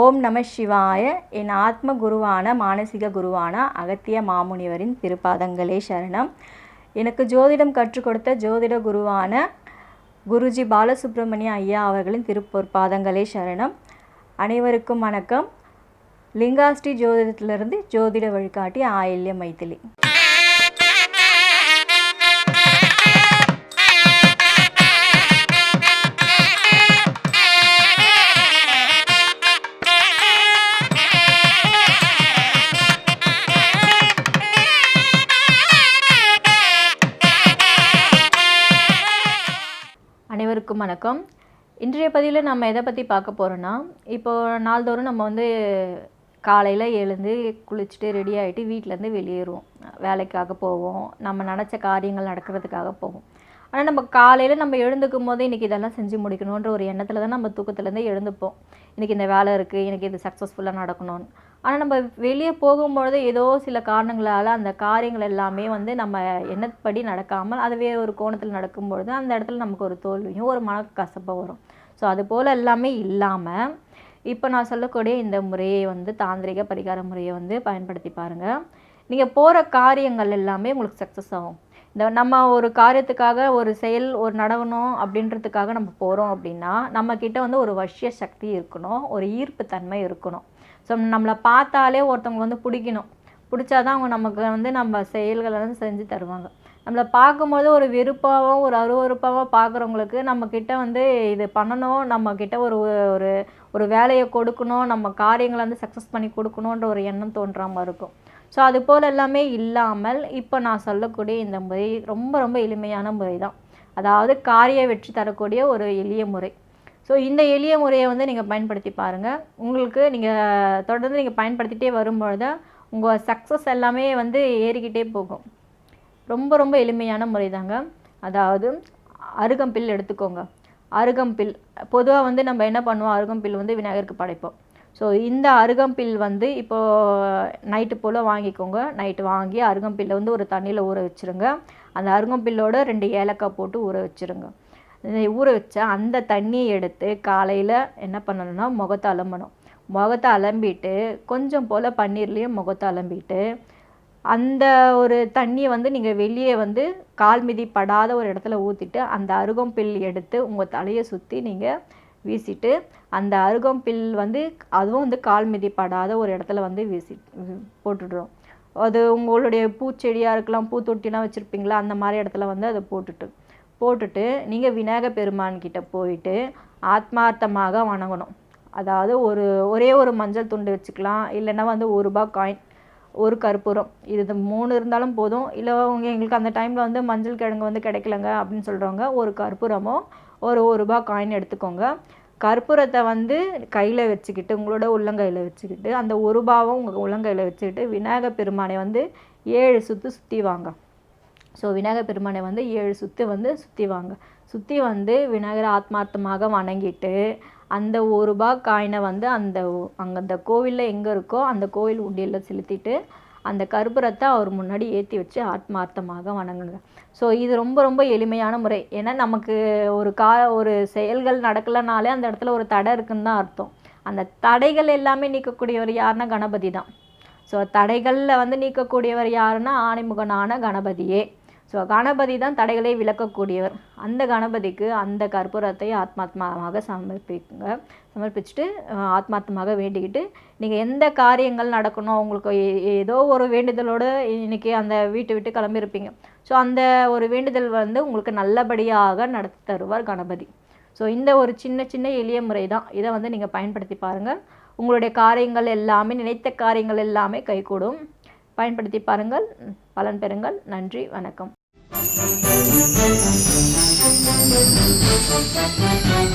ஓம் நம சிவாய. என் ஆத்ம குருவான மானசிக குருவான அகத்திய மாமுனிவரின் திருப்பாதங்களே சரணம். எனக்கு ஜோதிடம் கற்றுக் கொடுத்த ஜோதிட குருவான குருஜி பாலசுப்ரமணிய ஐயா அவர்களின் திருப்பொற்பாதங்களே சரணம். அனைவருக்கும் வணக்கம். லிங்காஸ்ரீ ஜோதிடத்திலிருந்து ஜோதிட வழிகாட்டி ஆயில்ய மைத்திலி. அனைவருக்கும் வணக்கம். இன்றைய பதிவில் நம்ம எதை பற்றி பார்க்க போகிறோன்னா இப்போ நாள்தோறும் நம்ம வந்து காலையில் எழுந்து குளிச்சுட்டு ரெடி ஆகிட்டு வீட்டிலேருந்து வெளியேறுவோம். வேலைக்காக போவோம். நம்ம நினச்ச காரியங்கள் நடக்கிறதுக்காக போவோம். ஆனால் நம்ம காலையில் நம்ம எழுந்துக்கும் போது இன்றைக்கி இதெல்லாம் செஞ்சு முடிக்கணுன்ற ஒரு எண்ணத்தில் தான் நம்ம தூக்கத்துலேருந்து எழுந்துப்போம். இன்றைக்கி இந்த வேலை இருக்குது எனக்கு இது சக்ஸஸ்ஃபுல்லாக நடக்கணும்னு. ஆனால் நம்ம வெளியே போகும்பொழுது ஏதோ சில காரணங்களால் அந்த காரியங்கள் எல்லாமே வந்து நம்ம எண்ணப்படி நடக்காமல் அது வேறு ஒரு கோணத்தில் நடக்கும்பொழுது அந்த இடத்துல நமக்கு ஒரு தோல்வியும் ஒரு மன கசப்பாக வரும். ஸோ அது போல் எல்லாமே இல்லாமல் இப்போ நான் சொல்லக்கூடிய இந்த முறையை வந்து தாந்திரிக பரிகார முறையை வந்து பயன்படுத்தி பாருங்கள் நீங்கள் போகிற காரியங்கள் எல்லாமே உங்களுக்கு சக்ஸஸ் ஆகும். இந்த நம்ம ஒரு காரியத்துக்காக ஒரு செயல் ஒரு நடவணும் அப்படின்றதுக்காக நம்ம போகிறோம் அப்படின்னா நம்மக்கிட்ட வந்து ஒரு வஷ்ய சக்தி இருக்கணும் ஒரு ஈர்ப்பு தன்மை இருக்கணும். ஸோ நம்மளை பார்த்தாலே ஒருத்தவங்க வந்து பிடிக்கணும். பிடிச்சாதான் அவங்க நமக்கு வந்து நம்ம செயல்களை வந்து செஞ்சு தருவாங்க. நம்மளை பார்க்கும்போது ஒரு வெறுப்பாகவும் ஒரு அருவறுப்பாகவும் பார்க்குறவங்களுக்கு நம்மக்கிட்ட வந்து இது பண்ணணும் நம்மக்கிட்ட ஒரு ஒரு ஒரு வேலையை கொடுக்கணும் நம்ம காரியங்களை வந்து சக்ஸஸ் பண்ணி கொடுக்கணுன்ற ஒரு எண்ணம் தோன்றாமல் இருக்கும். ஸோ அது போல் எல்லாமே இல்லாமல் இப்போ நான் சொல்லக்கூடிய இந்த முறை ரொம்ப ரொம்ப எளிமையான முறை தான். அதாவது காரிய வெற்றி தரக்கூடிய ஒரு எளிய முறை. ஸோ இந்த எளிய முறையை வந்து நீங்கள் பயன்படுத்தி பாருங்கள் உங்களுக்கு நீங்கள் தொடர்ந்து நீங்கள் பயன்படுத்திகிட்டே வரும்பொழுது உங்கள் சக்ஸஸ் எல்லாமே வந்து ஏறிக்கிட்டே போகும். ரொம்ப ரொம்ப எளிமையான முறை தாங்க அதாவது அருகம்பில் எடுத்துக்கோங்க. அருகம்பில் பொதுவாக வந்து நம்ம என்ன பண்ணுவோம்? அருகம்பில் வந்து விநாயகருக்கு படைப்போம். ஸோ இந்த அருகம்பில் வந்து இப்போது நைட்டு போல் வாங்கிக்கோங்க. நைட்டு வாங்கி அருகம்பில்லை வந்து ஒரு தண்ணியில் ஊற வச்சுருங்க. அந்த அருகம்பில்லோட ரெண்டு ஏலக்காய் போட்டு ஊற வச்சுருங்க. ஊற வச்சா அந்த தண்ணியை எடுத்து காலையில் என்ன பண்ணணும்னா முகத்தை அலம்பணும். முகத்தை அலம்பிட்டு கொஞ்சம் போல் பன்னீர்லேயும் முகத்தை அலம்பிட்டு அந்த ஒரு தண்ணியை வந்து நீங்கள் வெளியே வந்து கால் மிதி படாத ஒரு இடத்துல ஊற்றிட்டு அந்த அருகம்பில் எடுத்து உங்கள் தலையை சுற்றி நீங்கள் வீசிட்டு அந்த அருகம்பில் வந்து அதுவும் வந்து கால் மிதி படாத ஒரு இடத்துல வந்து வீசி போட்டுடுறோம். அது உங்களுடைய பூச்செடியாக இருக்கலாம் பூத்தொட்டிலாம் வச்சுருப்பீங்களா அந்த மாதிரி இடத்துல வந்து அதை போட்டுட்டு போட்டுட்டு நீங்கள் விநாயக பெருமான்கிட்ட போயிட்டு ஆத்மார்த்தமாக வணங்கணும். அதாவது ஒரு ஒரே ஒரு மஞ்சள் துண்டு வச்சுக்கலாம். இல்லைன்னா வந்து ஒரு ரூபா காயின் ஒரு கற்பூரம். இது மூணு இருந்தாலும் போதும். இல்லை அவங்க எங்களுக்கு அந்த டைமில் வந்து மஞ்சள் கிழங்கு வந்து கிடைக்கலங்க அப்படின்னு சொல்கிறவங்க ஒரு கற்பூரமோ ஒரு ஒரு ரூபா காயின் எடுத்துக்கோங்க. கற்பூரத்தை வந்து கையில் வச்சுக்கிட்டு உங்களோட உள்ளங்கையில் வச்சுக்கிட்டு அந்த ஒரு ரூபாவும் உங்கள் உள்ளங்கையில் வச்சுக்கிட்டு விநாயக பெருமானை வந்து ஏழு சுற்று சுற்றி வாங்க. ஸோ விநாயகர் பெருமானை வந்து ஏழு சுற்று வந்து சுற்றி வாங்க. சுற்றி வந்து விநாயகரை ஆத்மார்த்தமாக வணங்கிட்டு அந்த ஒரு ரூபா காயினை வந்து அந்த அங்கே அந்த கோவிலில் எங்கே இருக்கோ அந்த கோவில் உண்டியலில் செலுத்திட்டு அந்த கற்பூரத்தை அவர் முன்னாடி ஏற்றி வச்சு ஆத்மார்த்தமாக வணங்குங்க. ஸோ இது ரொம்ப ரொம்ப எளிமையான முறை. ஏன்னா நமக்கு ஒரு கா ஒரு செயல்கள் நடக்கலைனாலே அந்த இடத்துல ஒரு தடை இருக்குன்னு தான் அர்த்தம். அந்த தடைகள் எல்லாமே நீக்கக்கூடியவர் யாருன்னா கணபதி தான். ஸோ தடைகளில் வந்து நீக்கக்கூடியவர் யாருன்னா ஆணைமுகனான கணபதியே. ஸோ கணபதி தான் தடைகளை விளக்கக்கூடியவர் அந்த கணபதிக்கு அந்த கற்பூரத்தை ஆத்மாத்மாவாக சமர்ப்பிக்குங்க. சமர்ப்பிச்சுட்டு ஆத்மார்த்தமாக வேண்டிக்கிட்டு நீங்கள் எந்த காரியங்கள் நடக்கணும் உங்களுக்கு ஏதோ ஒரு வேண்டுதலோடு இன்றைக்கி அந்த வீட்டை விட்டு கிளம்பியிருப்பீங்க. ஸோ அந்த ஒரு வேண்டுதல் வந்து உங்களுக்கு நல்லபடியாக நடத்தி தருவார் கணபதி. ஸோ இந்த ஒரு சின்ன சின்ன எளிய முறை தான். இதை வந்து நீங்கள் பயன்படுத்தி பாருங்கள் உங்களுடைய காரியங்கள் எல்லாமே நினைத்த காரியங்கள் எல்லாமே கைகூடும். பயன்படுத்தி பாருங்கள். பலன் பெறுங்கள். நன்றி. வணக்கம். Thank you.